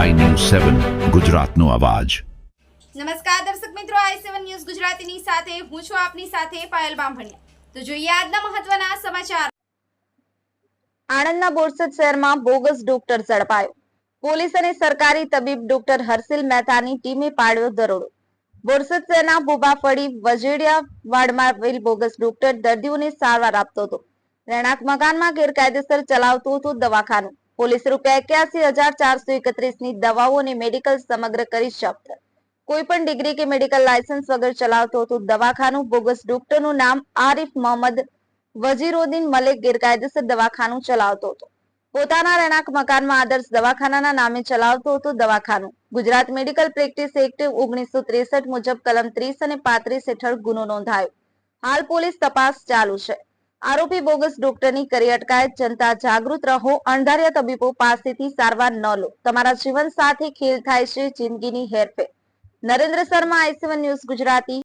સેવન ગુજરાતનો અવાજ. નમસ્કાર દર્શક મિત્રો આઈ સેવન ન્યૂઝ ગુજરાતીની સાથે હું છું આપની સાથે પાયલ બામભણિયા. તો જોઈએ આજના મહત્વના સમાચાર. આણંદના બોરસદ શહેરમાં બોગસ ડોક્ટર ઝડપાયો. પોલીસ અને સરકારી તબીબ ડોક્ટર હર્ષિલ મહેતાની ટીમે પાડ્યો દરોડો. બોરસદ શહેરના ભૂબાફળી વજેડિયા વાડમાં આવેલ બોગસ ડોક્ટર દર્દીઓને સારવાર આપતો હતો. રહેણાંક મકાનમાં ગેરકાયદેસર ચલાવતું હતું દવાખાનું. પોલીસ રૂપિયા એક્યાસી હજાર ચારસો એકત્રીસની દવાઓ અને મેડિકલ સમગ્ર કરી જપ્ત કોઈ પણ ડિગ્રી કે મેડિકલ લાયસન્સ વગર ચલાવતો હતું દવાખાનું બોગસ ડોક્ટરનું નામ આરિફ મોહમ્મદ વજીરોદ્દીન મલિક ગેરકાયદેસર દવાખાનું ચલાવતો હતો. પોતાના રહેણાંક મકાનમાં આદર્શ દવાખાનાના નામે ચલાવતો હતો દવાખાનું. ગુજરાત મેડિકલ પ્રેક્ટિસ એક્ટ ઓગણીસો ત્રેસઠ મુજબ કલમ ત્રીસ અને પાંત્રીસ હેઠળ ગુનો નોંધાયો. હાલ પોલીસ તપાસ ચાલુ છે. આરોપી બોગસ ડોક્ટરની કરી અટકાયત, જનતા જાગૃત રહો, અણધાર્યા તબીબો પાસેથી સારવાર ન લો. તમારા જીવન સાથે ખેલ થાય છે, જિંદગીની હેરફેર. Narendra Sharma, I seven news Gujarati.